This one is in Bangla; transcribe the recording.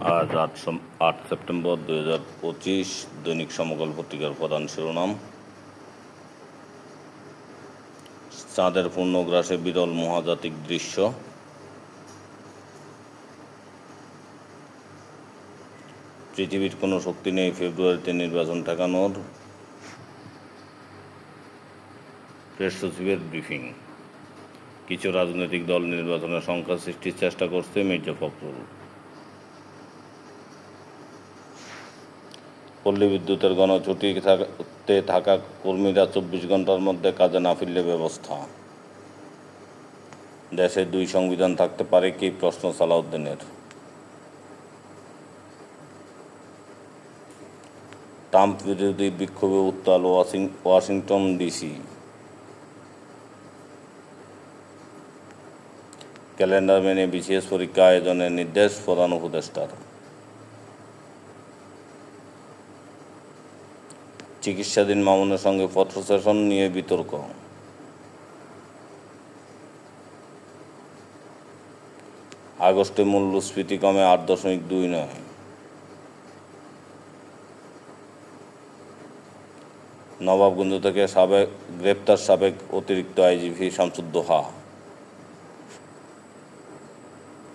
আজ আট আট সেপ্টেম্বর দুই হাজার পঁচিশ, দৈনিক সমকাল পত্রিকার প্রধান শিরোনাম। চাঁদের পূর্ণগ্রাসে বিরল মহাজাতিক দৃশ্য। পৃথিবীর কোনো শক্তি নেই ফেব্রুয়ারিতে নির্বাচন ঠেকানোর। প্রেস সচিবের ব্রিফিং। কিছু রাজনৈতিক দল নির্বাচনের সংখ্যা সৃষ্টির চেষ্টা করছে মির্জা ফখরুল। পল্লী বিদ্যুতের গণছুটি থাকতে থাকা কর্মীরা চব্বিশ ঘণ্টার মধ্যে কাজে না ফিরলে ব্যবস্থা। দেশে দুই সংবিধান থাকতে পারে কি প্রশ্ন সালাউদ্দিনের। ট্রাম্প বিরোধী বিক্ষোভে উত্তাল ওয়াশিং, ওয়াশিংটন ডিসি। ক্যালেন্ডার মেনে বিসিএস পরীক্ষা আয়োজনের নির্দেশ প্রধান উপদেষ্টার। চিকিৎসাধীন মামুনের সঙ্গে সেশন নিয়ে বিতর্ক। আগস্টে মূল্যস্ফীতি কমে আট দশমিক দুই নয়। নবাবগঞ্জ থেকে সাবেক গ্রেপ্তার সাবেক অতিরিক্ত আইজিপি শামসুদ্দোহা।